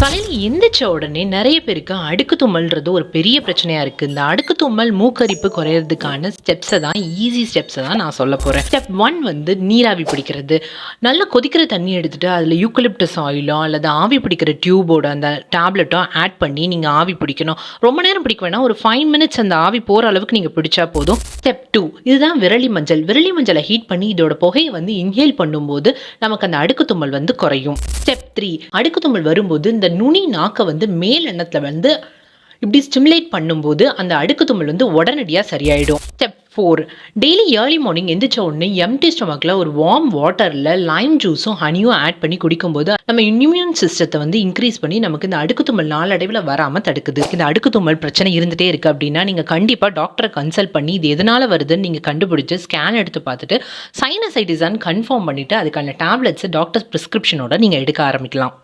காலையில் எந்திரிச்ச உடனே நிறைய பேருக்கு அடுக்கு தும்மல்ன்றது ஒரு பெரிய பிரச்சனையா இருக்கு. இந்த அடுக்கு தும்மல் மூக்கரிப்பு குறையிறதுக்கான ஸ்டெப்ஸை தான் ஈஸி ஸ்டெப்ஸை தான் நான் சொல்ல போறேன். ஸ்டெப் ஒன் வந்து நீராவி பிடிக்கிறது. நல்லா கொதிக்கிற தண்ணி எடுத்துட்டு அதில் யூக்கலிப்டஸ் ஆயிலோ அல்லது ஆவி பிடிக்கிற டியூபோட அந்த டேப்லெட்டோ ஆட் பண்ணி நீங்கள் ஆவி பிடிக்கணும். ரொம்ப நேரம் பிடிக்க வேணாம். ஒரு ஃபைவ் மினிட்ஸ் அந்த ஆவி போகிற அளவுக்கு நீங்கள் பிடிச்சா போதும். ஸ்டெப் டூ இதுதான் விரலி மஞ்சள். விரலி மஞ்சளை ஹீட் பண்ணி இதோட புகையை வந்து இன்ஹேல் பண்ணும்போது நமக்கு அந்த அடுக்கு தும்மல் வந்து குறையும். ஸ்டெப் த்ரீ அடுக்கு தும்மல் வரும்போது இந்த நுனி நாக்கை வந்து மேல் எண்ணத்தில் வந்து இப்படி ஸ்டிமுலேட் பண்ணும்போது அந்த அடுக்கு தும்மல் வந்து உடனடியாக சரியாயிடும். Step four daily early morning எந்திரிச்ச உடனே எம்டி ஸ்டொமக்கில் ஒரு வார்ம் வாட்டரில் லைம் ஜூஸும் ஹனியும் ஆட் பண்ணி குடிக்கும்போது நம்ம இம்யூன் சிஸ்டத்தை வந்து இன்க்ரீஸ் பண்ணி நமக்கு இந்த அடுக்கு தும்மல் நாளடைவில் வராமல் தடுக்குது. இந்த அடுக்கு தும்மல் பிரச்சனை இருந்துகிட்டே இருக்குது அப்படின்னா நீங்கள் கண்டிப்பாக டாக்டரை கன்சல்ட் பண்ணி இது எதனால் வருதுன்னு நீங்கள் கண்டுபிடிச்சி ஸ்கேன் எடுத்து பார்த்துட்டு சைனசைட்டிஸான்னு கன்ஃபார்ம் பண்ணிவிட்டு அதுக்கான டேப்லெட்ஸை டாக்டர் ப்ரிஸ்கிரிப்ஷனோட நீங்கள் எடுக்க ஆரம்பிக்கலாம்.